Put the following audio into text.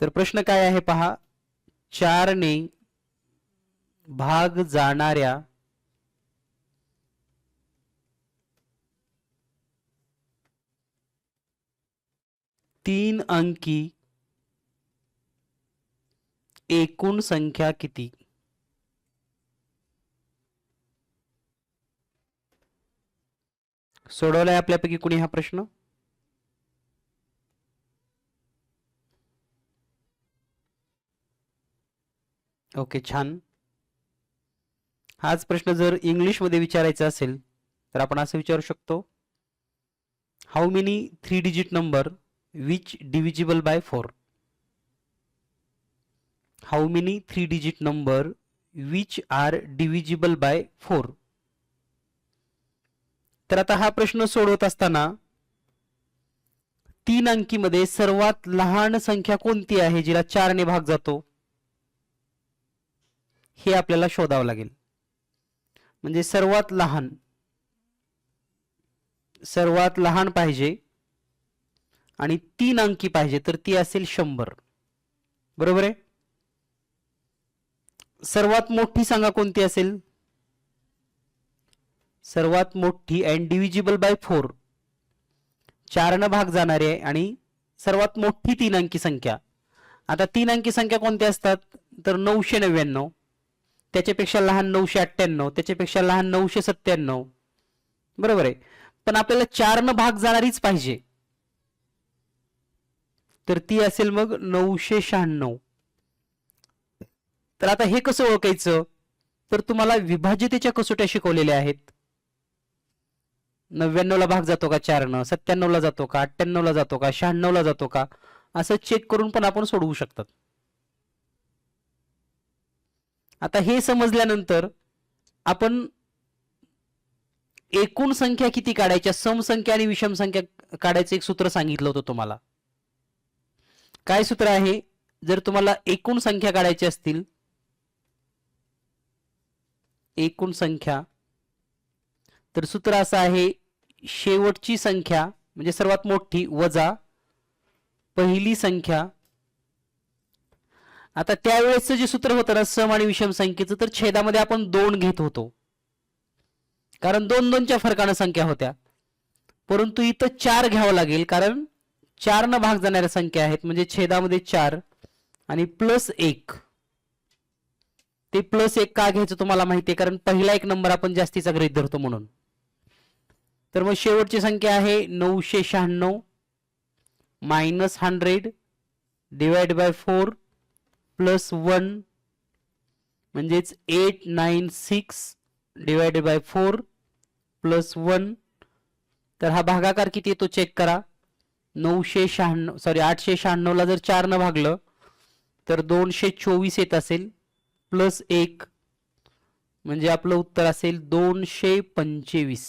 तर प्रश्न काय आहे पहा? चारने भाग जाणाऱ्या तीन अंकी एकूण संख्या किती? सोडवलाय आपल्यापैकी कुणी हा प्रश्न? ओके छान. हाच प्रश्न जर इंग्लिशमध्ये विचारायचा असेल तर आपण असं विचारू शकतो. How many three digit number which divisible by four how many three digit number which are divisible by four तर आता हा प्रश्न सोडवत असताना तीन अंकीमध्ये सर्वात लहान संख्या कोणती आहे जिला चारने भाग जातो? हे आपल्याला शोधावं लागेल. म्हणजे सर्वात लहान सर्वात लहान पाहिजे आणि तीन अंकी पाहिजे तर ती असेल शंभर. बरोबर आहे? सर्वात मोठी सांगा कोणती असेल? सर्वात मोठी अँड डिव्हिजिबल बाय फोर चारनं भाग जाणारी आहे आणि सर्वात मोठी तीन अंकी संख्या. आता तीन अंकी संख्या कोणत्या असतात? तर नऊशे नव्याण्णव. त्याच्यापेक्षा लहान नऊशे अठ्ठ्याण्णव त्याच्यापेक्षा लहान नऊशे सत्त्याण्णव. बरोबर आहे. पण आपल्याला चारनं भाग जाणारीच पाहिजे. तर ती असेल मग नऊशे शहाण्णव. तर आता हे कसं ओळखायचं? तर तुम्हाला विभाज्यतेच्या कसोट्या शिकवलेल्या आहेत. नव्याण्णवला भाग जातो का चारनं? सत्त्याण्णवला जातो का? अठ्ठ्याण्णवला जातो का? शहाण्णवला जातो का? असं चेक करून पण आपण सोडवू शकतात. आता हे समजल्यानंतर आपण एकूण संख्या किती काढायच्या? समसंख्या आणि विषम संख्या काढायचं एक सूत्र सांगितलं होतं तुम्हाला. काय सूत्र आहे? जर तुम्हाला एकूण संख्या काढायची असतील एकूण संख्या तर सूत्र असं आहे शेवटची संख्या म्हणजे सर्वात मोठी वजा पहिली संख्या आता त्यावेळेसचं जे सूत्र होतं ना सम आणि विषम संख्येचं तर छेदामध्ये आपण दोन घेत होतो. कारण दोन दोनच्या फरकानं संख्या होत्या. परंतु इथं चार घ्यावं लागेल कारण चार न भाग जाणाऱ्या संख्या आहेत म्हणजे छेदामध्ये चार आणि प्लस एक. ते प्लस एक का घ्यायचं तुम्हाला माहिती आहे कारण पहिला एक नंबर आपण जास्तीचा गृहीत धरतो म्हणून. तर मग शेवटची संख्या आहे नऊशे शहाण्णव minus hundred divide by four plus one म्हणजेच eight nine six divided by four plus one. तर हा भागाकार किती येतो? चेक करा. नऊशे शहाण्णव सॉरी आठशे शहाण्णवला जर चारनं भागलं तर दोनशे चोवीस येत असेल. प्लस एक म्हणजे आपलं उत्तर असेल दोनशे पंचवीस.